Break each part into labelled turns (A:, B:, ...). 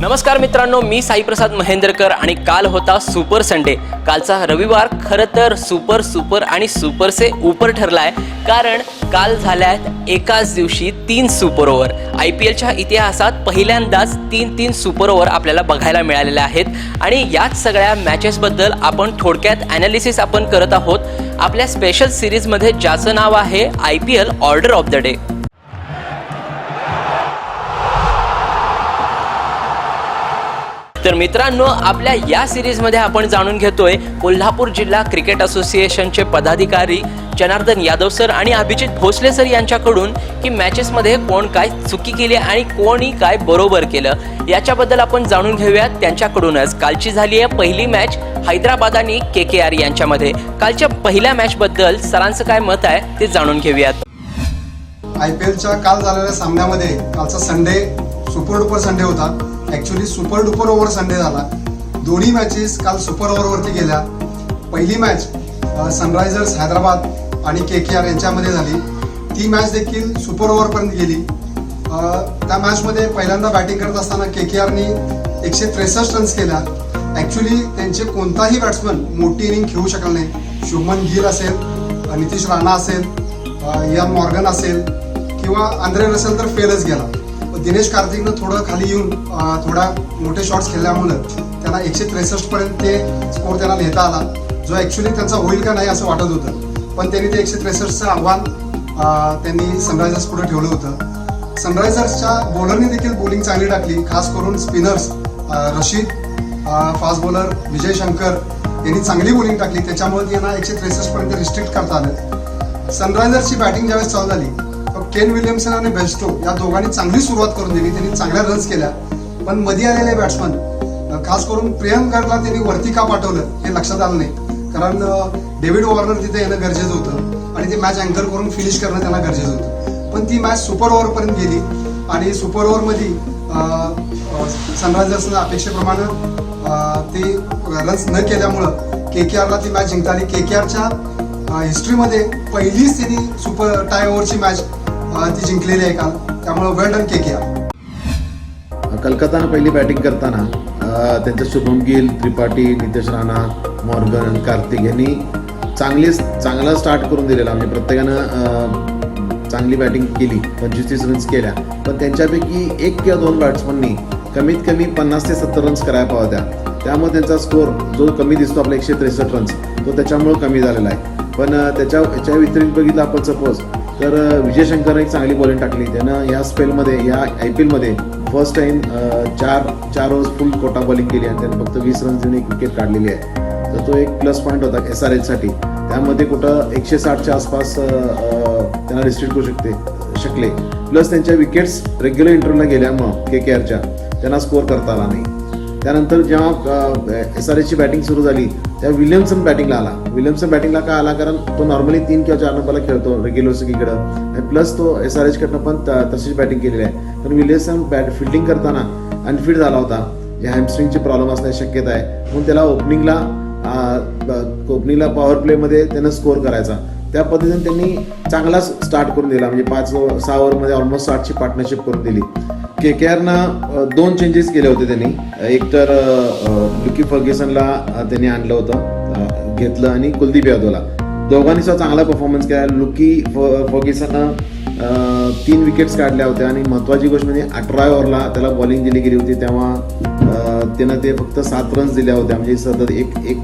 A: नमस्कार मित्रांनो मी साईप्रसाद महेंद्रकर आणि काल होता सुपर संडे. कालचा रविवार खरं तर सुपर सुपर आणि सुपरसे उपर ठरला आहे कारण काल झाल्या आहेत एकाच दिवशी तीन सुपर ओव्हर. आय पी एलच्या इतिहासात पहिल्यांदाच तीन तीन सुपर ओव्हर आपल्याला बघायला मिळालेल्या आहेत. आणि याच सगळ्या मॅचेसबद्दल आपण थोडक्यात ॲनालिसिस आपण करत आहोत. आपल्या स्पेशल सिरीजमध्ये ज्याचं नाव आहे I P L order of the day. तर मित्रांनो आपल्या या सिरीजमध्ये आपण जाणून घेतोय कोल्हापूर जिल्हा क्रिकेट असोसिएशनचे पदाधिकारी जनार्दन यादव सर आणि अभिजित भोसले सर यांच्याकडून की मॅचेसमध्ये कोण काय चुकी केली आणि कोणी काय बरोबर केलं. याच्याबद्दल आपण जाणून घेऊयात. त्यांच्याकडूनच कालची झाली आहे पहिली मॅच हैदराबाद आणि के के आर यांच्यामध्ये. कालच्या पहिल्या मॅचबद्दल सरांचं काय मत आहे ते जाणून घेऊयात.
B: आय पी एलच्या काल झालेल्या सामन्यामध्ये कालचा संडे सुपर डुपर संडे होता. Actually super duper over Sunday झाला. दोन्ही मॅचेस काल सुपर ओव्हरवरती गेल्या. पहिली मॅच सनरायझर्स हैदराबाद आणि के के आर यांच्यामध्ये झाली. ती मॅच देखील सुपर ओव्हरपर्यंत गेली. त्या मॅचमध्ये पहिल्यांदा बॅटिंग करत असताना के के आरनी एकशे त्रेसष्ट रन्स केल्या. ॲक्च्युली त्यांचे कोणताही बॅट्समन मोठी इनिंग खेळू शकला नाही. शुभमन गिल असेल नितीश राणा असेल यान मॉर्गन असेल किंवा आंद्रे रसेल तर फेलच गेला. दिनेश कार्तिकनं थोडं खाली येऊन थोडा मोठे शॉट्स खेळल्यामुळं त्यांना एकशे त्रेसष्ट पर्यंत ते स्कोर त्यांना नेता आला. जो ॲक्च्युली त्यांचा होईल का नाही असं वाटत होतं. पण त्यांनी ते एकशे त्रेसष्टचं आव्हान त्यांनी सनरायझर्स पुढे ठेवलं होतं. सनरायझर्सच्या बॉलरनी देखील बॉलिंग चांगली टाकली. खास करून spinners Rashid fast bowler Vijay Shankar यांनी चांगली बॉलिंग टाकली. त्याच्यामुळे त्यांना एकशे त्रेसष्ट पर्यंत रिस्ट्रिक्ट करता आलं. सनरायझर्सची बॅटिंग ज्यावेळेस चालू झाली केन विल्यमसन आणि बेस्टो या दोघांनी चांगली सुरुवात करून दिली. त्यांनी चांगल्या रन्स केल्या. पण मध्ये आलेले बॅट्समन खास करून प्रियंकरला त्यांनी वरती का पाठवलं हे लक्षात आलं नाही. कारण डेव्हिड वॉर्नर तिथे येणं गरजेचं होतं आणि ते मॅच अँकर करून फिनिश करणं त्यांना गरजेचं होतं. पण ती मॅच सुपर ओव्हरपर्यंत गेली आणि सुपर ओव्हरमध्ये सनरायझर्सनं अपेक्षेप्रमाणे ते रन्स न केल्यामुळं के के आरला ती मॅच जिंकता आणि के के आरच्या हिस्ट्रीमध्ये पहिलीच त्यांनी सुपर टाय ओव्हरची मॅच ती जिंकलेली आहे काल. त्यामुळे वेल डन के के
C: कलकत्तानं पहिली बॅटिंग करताना अ, शुभम गिल त्रिपाठी नितेश राणा मॉर्गन कार्तिक यांनी चांगली चांगला स्टार्ट करून दिलेला. म्हणजे प्रत्येकानं चांगली बॅटिंग केली पंचवीस तीस रन्स केल्या. पण त्यांच्यापैकी एक किंवा दोन बॅट्समननी कमीत कमी पन्नास ते सत्तर रन्स करायला पाहिजे होत्या त्यामुळे त्यांचा स्कोअर जो कमी दिसतो आपला एकशे त्रेसष्ट रन्स तो त्याच्यामुळे कमी झालेला आहे. पण त्याच्या याच्या व्यतिरिक्त बघितलं आपण सपोज तर विजय शंकरने एक चांगली बॉलिंग टाकली. त्यानं या स्पेलमध्ये या आय पी एलमध्ये फर्स्ट टाइम चार चार ओव्हर्स फुल कोटा बॉलिंग केली आणि त्यानं फक्त वीस रन्स देऊन एक विकेट काढलेली आहे. तर तो एक प्लस पॉईंट होता एस आर एचसाठी त्यामध्ये कुठं एकशे साठच्या आसपास त्यांना रिस्ट्रिक्ट करू शकते शकले. प्लस त्यांच्या विकेट्स रेग्युलर इंटरव्ह्यूला गेल्यामुळं के के आरच्या त्यांना स्कोअर करता आला नाही. त्यानंतर जेव्हा एस आर एसची बॅटिंग सुरू झाली तेव्हा विलियमसन बॅटिंगला आला. विलियमसन बॅटिंगला का आला? कारण तो नॉर्मली तीन किंवा चार नंबरला खेळतो रेग्युलर सगळीकडं. आणि प्लस तो एस आर एचकडनं पण तशीच बॅटिंग केलेली आहे. पण विलियमसन बॅट फिल्डिंग करताना अनफिट झाला होता. जे हॅमस्ट्रिंगची प्रॉब्लेम असण्याची शक्यता आहे. म्हणून त्याला ओपनिंगला ओपनिंगला पॉवर प्लेमध्ये त्यांना स्कोअर करायचा. त्या पद्धतीने त्यांनी चांगलाच स्टार्ट करून दिला. म्हणजे पाच सहा ओव्हरमध्ये ऑलमोस्ट साठची पार्टनरशिप करून दिली. के के आरनं दोन चेंजेस केले होते त्यांनी. एक तर लुकी फर्ग्युसनला त्यांनी आणलं होतं घेतलं आणि कुलदीप यादवला. दोघांनी सुद्धा चांगला परफॉर्मन्स केला. लुकी फर्ग्युसननं तीन विकेट्स काढल्या होत्या आणि महत्त्वाची गोष्ट म्हणजे अठरा ओव्हरला त्याला बॉलिंग दिली गेली होती. तेव्हा त्यांना त्यानं ते फक्त सात रन्स दिल्या होत्या. म्हणजे सतत एक एक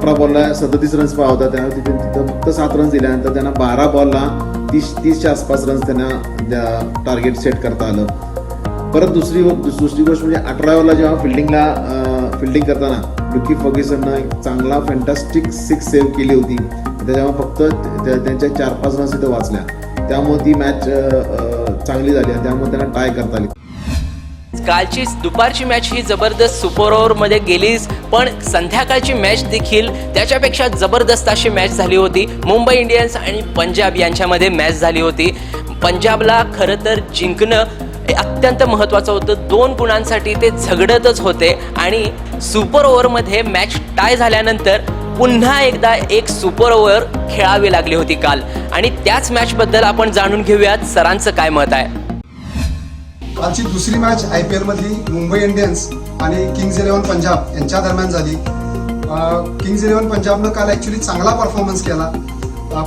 C: अठरा बॉलला सदतीस रन्स पाहा होता त्यानं तिथे तिथं फक्त सात रन्स दिल्यानंतर त्यांना बारा बॉलला तीस तीसच्या आसपास रन्स त्यांना टार्गेट सेट करता आलं. परत दुसरी दुसरी गोष्ट म्हणजे अठरा ओव्हरला जेव्हा फिल्डिंगला फिल्डिंग करताना लुकी फर्गिसननं एक चांगला फॅन्टॅस्टिक सिक्स सेव्ह केली होती. त्याच्यामुळे फक्त त्यांच्या चार पाच रन्स इथं वाचल्या. त्यामुळे ती मॅच चांगली झाली आणि त्यामुळे त्यांना टाय करता आली.
A: कालची दुपारची मॅच ही जबरदस्त सुपर ओव्हरमध्ये गेलीच पण संध्याकाळची मॅच देखील त्याच्यापेक्षा जबरदस्त अशी मॅच झाली होती. मुंबई इंडियन्स आणि पंजाब यांच्यामध्ये मॅच झाली होती. पंजाबला खरं तर जिंकणं हे अत्यंत महत्त्वाचं होतं. दोन गुणांसाठी ते झगडतच होते आणि सुपर ओव्हरमध्ये मॅच टाय झाल्यानंतर पुन्हा एकदा एक सुपर ओव्हर खेळावी लागली होती काल. आणि त्याच मॅचबद्दल आपण जाणून घेऊयात. सरांचं काय मत आहे?
B: आजची दुसरी मॅच आय पी एलमधली मुंबई इंडियन्स आणि किंग्ज इलेव्हन पंजाब यांच्या दरम्यान झाली. किंग्ज इलेव्हन पंजाबनं काल ॲक्च्युली चांगला परफॉर्मन्स केला.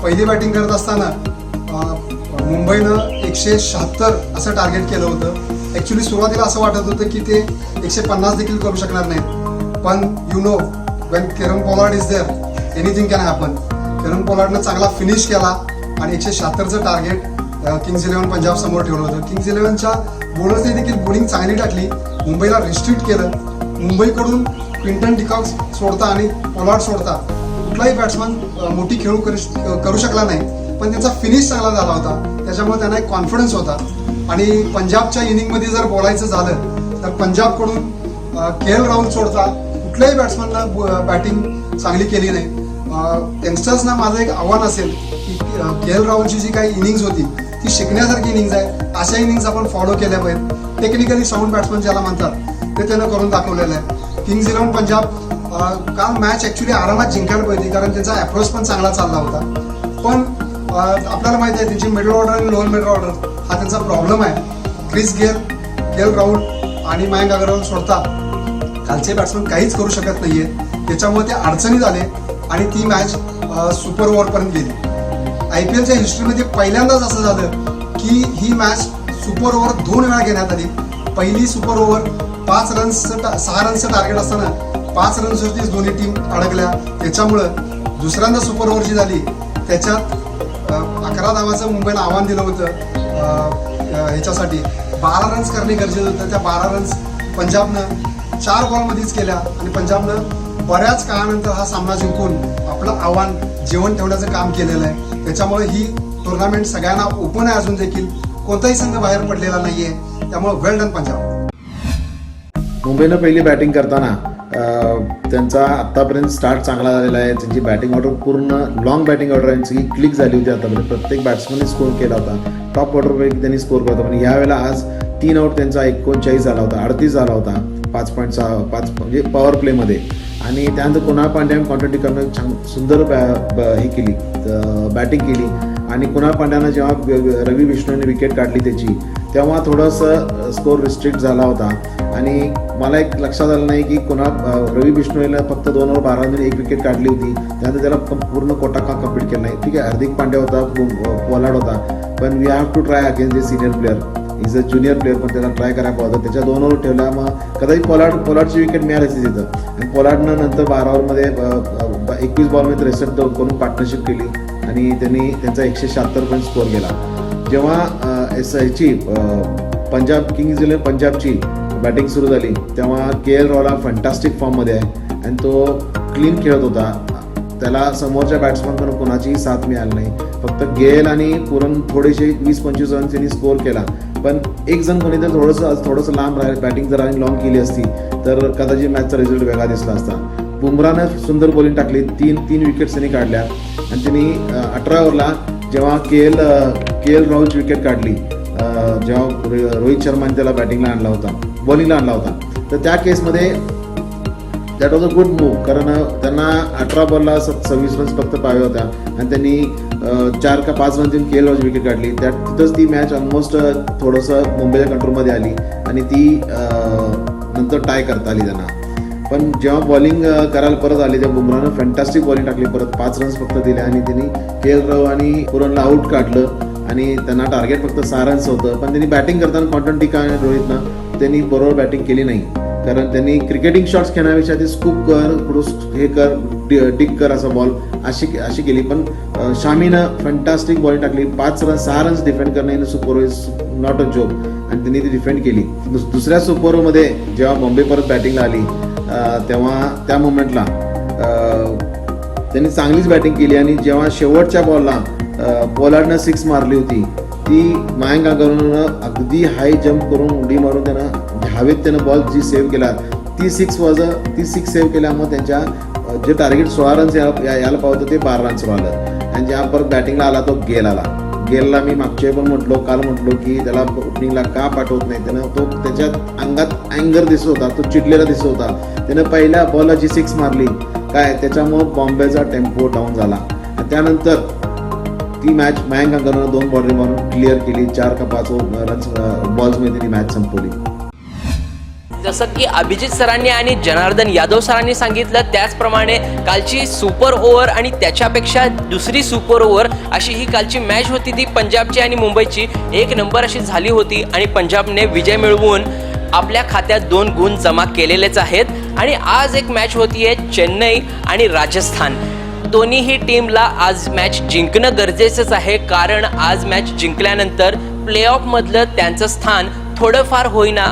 B: पहिली बॅटिंग करत असताना मुंबईनं एकशे शहात्तर असं टार्गेट केलं होतं. ॲक्च्युली सुरुवातीला असं वाटत होतं की ते एकशे पन्नास देखील करू शकणार नाहीत. पण you know when Kieron Pollard is there anything can happen Kieron पोलार्डनं चांगला फिनिश केला आणि एकशे शहात्तरचं टार्गेट किंग्ज इलेव्हन पंजाब समोर ठेवलं होतं. किंग्ज इलेव्हनच्या बॉलर्सने देखील बॉलिंग चांगली टाकली. मुंबईला रिस्ट्रिक्ट केलं. मुंबईकडून क्विंटन डिकॉक्स सोडता आणि पोलार्ड सोडता कुठलाही बॅट्समन मोठी खेळू करू करू शकला नाही. पण त्यांचा फिनिश चांगला झाला होता. त्याच्यामुळे त्यांना एक कॉन्फिडन्स होता. आणि पंजाबच्या इनिंगमध्ये जर बोलायचं झालं तर पंजाबकडून के एल राहुल सोडता. कुठल्याही बॅट्समनला बॅटिंग चांगली केली नाही. यंगस्टर्सना माझं एक आव्हान असेल की के एल राहुलची जी काही इनिंग्स होती ती शिकण्यासारखी इनिंग्स आहे. अशा इनिंग्स आपण फॉलो केल्या पाहिजेत. टेक्निकली साऊंड बॅट्समन ज्याला म्हणतात ते त्यानं करून दाखवलेलं आहे. किंग्ज इलेव्हन पंजाब काल मॅच ॲक्च्युली आरामात जिंकायला पाहिजे कारण त्यांचा अप्रोच पण चांगला चालला होता. पण आपल्याला माहिती आहे त्यांची मिडल ऑर्डर आणि लोअर मिडल ऑर्डर हा त्यांचा प्रॉब्लेम आहे. क्रिस गेल गेल राऊंड आणि मयंक अग्रवाल सोडता कालचे बॅट्समन काहीच करू शकत नाहीये. त्याच्यामुळे ते अडचणीत आले आणि ती मॅच सुपर ओव्हरपर्यंत गेली. आय पी एलच्या हिस्ट्रीमध्ये पहिल्यांदाच असं झालं की ही मॅच सुपर ओव्हर दोन वेळा घेण्यात आली. पहिली सुपर ओव्हर पाच रन्सचं सहा रन्सचं टार्गेट असताना पाच रन्सवरतीच दोन्ही टीम अडकल्या. त्याच्यामुळं दुसऱ्यांदा सुपर ओव्हर जी झाली त्याच्यात अकरा धावाचं मुंबईला आव्हान दिलं होतं ह्याच्यासाठी. बारा रन्स करणे गरजेचं होतं. त्या बारा रन्स पंजाबनं चार बॉलमध्येच केल्या आणि पंजाबनं बऱ्याच काळानंतर हा सामना जिंकून आपलं आव्हान जेवण ठेवण्याचं काम केलेलं आहे. त्याच्यामुळे ही टुर्नामेंट सगळ्यांना ओपन आहे अजून देखील. कोणताही संघ बाहेर पडलेला नाहीये. त्यामुळे वेल डन पंजाब.
C: मुंबईनं पहिली बॅटिंग करताना त्यांचा आत्तापर्यंत स्टार्ट चांगला झालेला आहे. त्यांची बॅटिंग ऑर्डर पूर्ण लॉंग बॅटिंग ऑर्डर यांची क्लिक झाली होती आतापर्यंत. प्रत्येक बॅट्समनने स्कोर केला होता. टॉप ऑर्डरपैकी त्यांनी स्कोर केला होता. पण यावेळेला आज तीन आउट त्यांचा एकोणचाळीस झाला होता. अडतीस झाला होता. पाच पॉईंट सहा पाच म्हणजे पॉवर प्लेमध्ये आणि त्यानंतर कुणाल पांड्याने कॉन्ट्रॅक्ट करणं छान सुंदर बॅ- हे केली बॅटिंग केली. आणि कुणाल पांड्यानं जेव्हा रवी विष्णूने विकेट काढली त्याची तेव्हा थोडंसं स्कोर रिस्ट्रिक्ट झाला होता. आणि मला एक लक्षात आलं नाही की कुणाल अ, रवी बिष्णोईला फक्त दोन ओव्हर बारा रनने एक विकेट काढली होती. त्यानंतर त्याला पूर्ण कोटा का कंप्लीट केला नाही. ठीक आहे हार्दिक पांड्या होता पोलाड होता. पण we have to try against the senior player is a junior player पण त्याला ट्राय करायला पाहिजे. त्याच्या दोन ओव्हर ठेवला मग कदाचित पोलाड पोलाडची विकेट मिळाली तिथं. आणि पोलाडनं नंतर बारा ओव्हरमध्ये एकवीस बॉलमध्ये रेसेट करून पार्टनरशिप केली. आणि त्यांनी त्यांचा एकशे शहात्तर पॉईंट स्कोर केला. जेव्हा एस ह्याची पंजाब किंग्ज इलेव्हन पंजाबची बॅटिंग सुरू झाली तेव्हा के एल राहुल हा फंटास्टिक फॉर्ममध्ये आहे. आणि तो क्लीन खेळत होता. त्याला समोरच्या बॅट्समनकडून कोणाचीही साथ मिळाली नाही. फक्त गेल आणि पुरण थोडेसे वीस पंचवीस रन त्यांनी स्कोर केला. पण एक जण कोणी तर थोडंसं थोडंसं लांब राहील बॅटिंग जर आणि लॉंग केली असती तर कदाचित मॅचचा रिझल्ट वेगळा दिसला असता. बुमरानं सुंदर बॉलिंग टाकली. तीन तीन विकेट्स त्यांनी काढल्या. आणि त्यांनी अठरा ओव्हरला जेव्हा के एल के एल राहुलची विकेट काढली जेव्हा रोहित शर्माने त्याला बॅटिंगला आणला होता बॉलिंगला आणला होता. तर त्या केसमध्ये that was a good move कारण त्यांना अठरा बॉलला स सव्वीस रन्स फक्त पाहिजे होत्या. आणि त्यांनी चार का पाच रन देऊन केल विकेट काढली. त्यात तिथंच ती मॅच ऑलमोस्ट थोडंसं मुंबईच्या कंट्रोलमध्ये आली. आणि ती नंतर टाय करता आली त्यांना. पण जेव्हा बॉलिंग करायला परत आली तेव्हा बुमरानं फॅन्टॅस्टिक बॉलिंग टाकली. परत पाच रन्स फक्त दिले. आणि त्यांनी के एल राव आणि पुरणला आऊट काढलं. आणि त्यांना टार्गेट फक्त सहा रन्स होतं. पण त्यांनी बॅटिंग करताना कॉन्टन टिका आणि रोहितनं त्यांनी बरोबर बॅटिंग केली नाही. कारण त्यांनी क्रिकेटिंग शॉट्स खेळण्यापेक्षा ते स्कूप कर पुढं हे कर डिक कर असा बॉल अशी अशी केली. पण शामीनं फंटास्टिक बॉलिंग टाकली. पाच रन सहा रन्स डिफेंड करणं in super is not a job आणि त्यांनी ती डिफेंड केली. दुसऱ्या सुपर ओव्हरमध्ये जेव्हा बॉम्बे परत बॅटिंगला आली तेव्हा त्या मोमेंटला त्यांनी चांगलीच बॅटिंग केली. आणि जेव्हा शेवटच्या बॉलला पोलार्डनं सिक्स मारली होती ती मायंगा अगरवालनं अगदी हाय जम्प करून उडी मारून त्यानं हवेत त्यानं बॉल जी सेव्ह केला ती सिक्स वॉज ती सिक्स सेव्ह केल्यामुळे त्यांच्या जे टार्गेट सोळा रन्स यायला पावतं ते बारा रन्स आलं आणि ज्या परत बॅटिंगला आला तो गेल आला गेलला मी मागचे पण म्हटलो काल म्हटलो की त्याला ओपनिंगला का पाठवत नाही? त्यानं तो त्याच्यात अंगात अँगर दिसत होता तो चिडलेला दिसत होता. त्यानं पहिल्या बॉलला जी सिक्स मारली काय? त्याच्यामुळं बॉम्बेचा टेम्पो डाऊन झाला. त्यानंतर ती मॅच मयांक अंगरनं दोन बॉलरी मारून क्लिअर केली चार का पाच रन्स बॉल्समध्ये ती मॅच संपवली.
A: जसं की अभिजित सरांनी आणि जनार्दन यादव सरांनी सांगितलं त्याचप्रमाणे कालची सुपर ओव्हर आणि त्याच्यापेक्षा दुसरी सुपर ओव्हर अशी ही कालची मॅच होती ती पंजाबची आणि मुंबईची. एक नंबर अशी झाली होती आणि पंजाबने विजय मिळवून आपल्या खात्यात दोन गुण जमा केलेलेच आहेत. आणि आज एक मॅच होतीये चेन्नई आणि राजस्थान. दोन्हीही टीमला आज मॅच जिंकणं गरजेचंच आहे. कारण आज मॅच जिंकल्यानंतर प्लेऑफमधलं त्यांचं स्थान थोडंफार होईना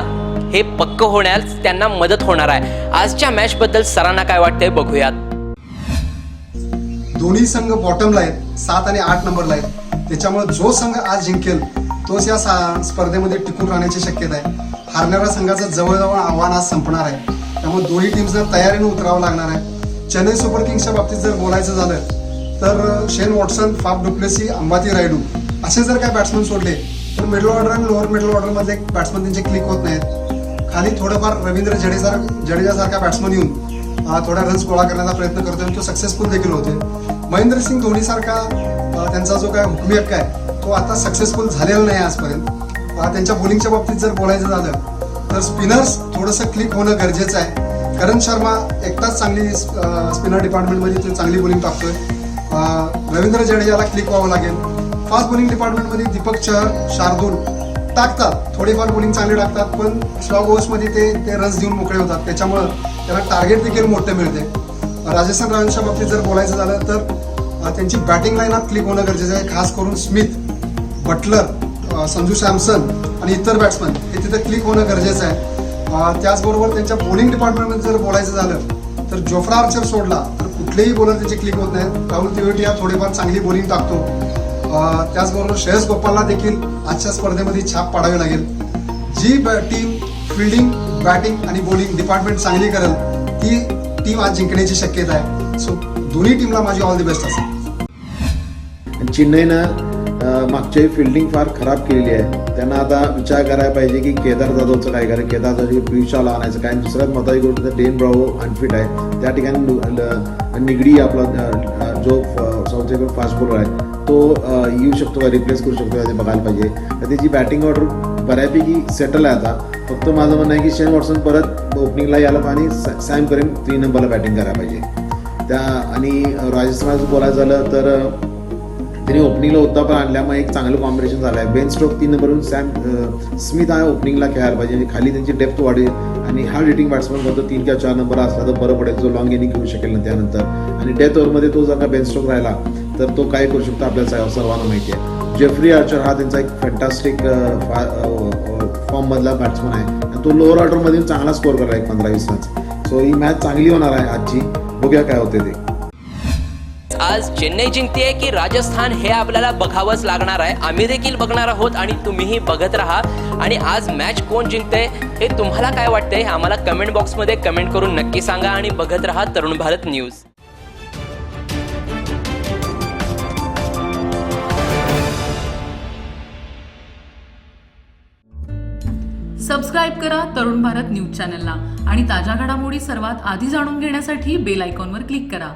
A: हे पक्क होण्यास त्यांना मदत होणार आहे. आजच्या मॅचबद्दल सरांना काय वाटतंय बघूयात.
B: दोन्ही संघ बॉटमला आहेत सात आणि आठ नंबरला आहेत त्याच्यामुळे जो संघ आज जिंकेल तोच या स्पर्धेमध्ये टिकून राहण्याची शक्यता आहे. हारणाऱ्या संघाचं जवळजवळ आव्हान आज संपणार आहे. त्यामुळे दोन्ही टीम्सना तयारीने उतरावं लागणार आहे. चेन्नई सुपर किंग्सच्या बाबतीत जर बोलायचं झालं तर Shane Watson Faf du Plessis Ambati Rayudu असे जर काय बॅट्समन सोडले तर मिडल ऑर्डर आणि लोअर मिडल ऑर्डरमधले बॅट्समन त्यांचे क्लिक होत नाहीत. खाली थोडंफार रवींद्र जडेजा जडेजासारखा बॅट्समन येऊन थोडा थोड्या रन्स गोळा करण्याचा प्रयत्न करतो आणि तो सक्सेसफुल देखील होते महेंद्र सिंग धोनीसारखा त्यांचा जो काय हुकमी हक्क आहे तो आता सक्सेसफुल झालेला नाही आजपर्यंत. त्यांच्या बॉलिंगच्या बाबतीत जर बोलायचं झालं तर स्पिनर्स थोडंसं क्लिक होणं गरजेचं आहे. करण शर्मा एकटाच चांगली स्पिनर डिपार्टमेंटमध्ये ते चांगली बॉलिंग टाकतोय. रवींद्र जडेजाला क्लिक व्हावं लागेल. फास्ट बॉलिंग डिपार्टमेंटमध्ये दीपक चहर शार्दूल टाकतात. थोडीफार बॉलिंग चांगली टाकतात पण स्लॉग ओव्हर्समध्ये ते ते रन्स देऊन मोकळे होतात. त्याच्यामुळं त्यांना टार्गेट देखील मोठं मिळते. राजस्थान रॉयल्सच्या बाबतीत जर बोलायचं झालं तर त्यांची बॅटिंग लाईनात क्लिक होणं गरजेचं आहे. खास करून स्मिथ बटलर संजू सॅमसन आणि इतर बॅट्समन हे तिथं क्लिक होणं गरजेचं आहे. त्याचबरोबर त्यांच्या बॉलिंग डिपार्टमेंटमध्ये जर बोलायचं झालं तर जोफ्रा आर्चर सोडला तर कुठलेही बॉलर त्याचे क्लिक होत नाहीत राहुल तिवेटिया थोडीफार चांगली बॉलिंग टाकतो. त्याचबरोबर श्रेयस गोपालला देखील आजच्या स्पर्धेमध्ये छाप पाडावी लागेल. जी टीम फिल्डिंग बॅटिंग आणि बॉलिंग डिपार्टमेंट चांगली करेल ती टीम आज जिंकण्याची शक्यता आहे. सो दोन्ही टीमला माझी ऑल दी बेस्ट असेल.
C: चेन्नईनं अं, मागच्या फिल्डिंग फार खराब केलेली आहे. त्यांना आता विचार करायला पाहिजे की केदार जाधवचं काय कारण केदार जाधव पियुषाला आणायचं काय? दुसऱ्यात महत्वाची गोष्ट तर डेन ब्रावो अनफिट आहे. त्या ठिकाणी निगडी आपला जो साऊथ आफ्रिकन फास्ट बॉलर आहे तो येऊ शकतो का? रिप्लेस करू शकतो का? ते बघायला पाहिजे. तर त्याची बॅटिंग ऑर्डर बऱ्यापैकी सेटल आहे आता. फक्त माझं म्हणणं आहे की शेन वॉटसन परत ओपनिंगला यायला आणि सॅम करेन तीन नंबरला बॅटिंग करायला पाहिजे. त्या आणि राजस्थानाचं बोलायचं झालं तर त्यांनी ओपनिंगला होता पण आणल्यामुळे एक चांगलं कॉम्बिनेशन झालं आहे बेन स्ट्रोक तीन नंबरवरून सॅम स्मिथ हा ओपनिंगला खेळायला पाहिजे. आणि खाली त्यांची डेप्थ वाढेल. आणि हा रेटिंग बॅट्समन फक्त तीन किंवा चार नंबर असला तर बरं पडेल. जो लॉंग इनिंग खेळू शकेल ना त्यानंतर. आणि डेथ ओव्हरमध्ये तो जर का बेन स्ट्रोक राहिला तर तो काय करू शकतो आपल्याला सर्वांना माहिती आहे. जेफ्री आर्चर हा त्यांचा एक फॅन्टास्टिक फॉर्ममधला बॅट्समन आहे. आणि तो लोअर ऑर्डरमध्ये चांगला स्कोर करला एक पंधरा वीस रन्स. सो ही मॅच चांगली होणार आहे आजची. बघूया काय होते ते.
A: आज चेन्नई जिंकते की राजस्थान हे आपल्याला बघावंच लागणार आहे. आम्ही देखील बघणार आहोत आणि तुम्हीही बघत राहा. आणि आज मॅच कोण जिंकते हे तुम्हाला काय वाटतंय आम्हाला कमेंट बॉक्समध्ये कमेंट करून नक्की सांगा आणि बघत राहा तरुण भारत न्यूज
D: सबस्क्राईब करा तरुण भारत न्यूज चॅनलला आणि ताज्या घडामोडी सर्वात आधी जाणून घेण्यासाठी बेल आयकॉनवर क्लिक करा.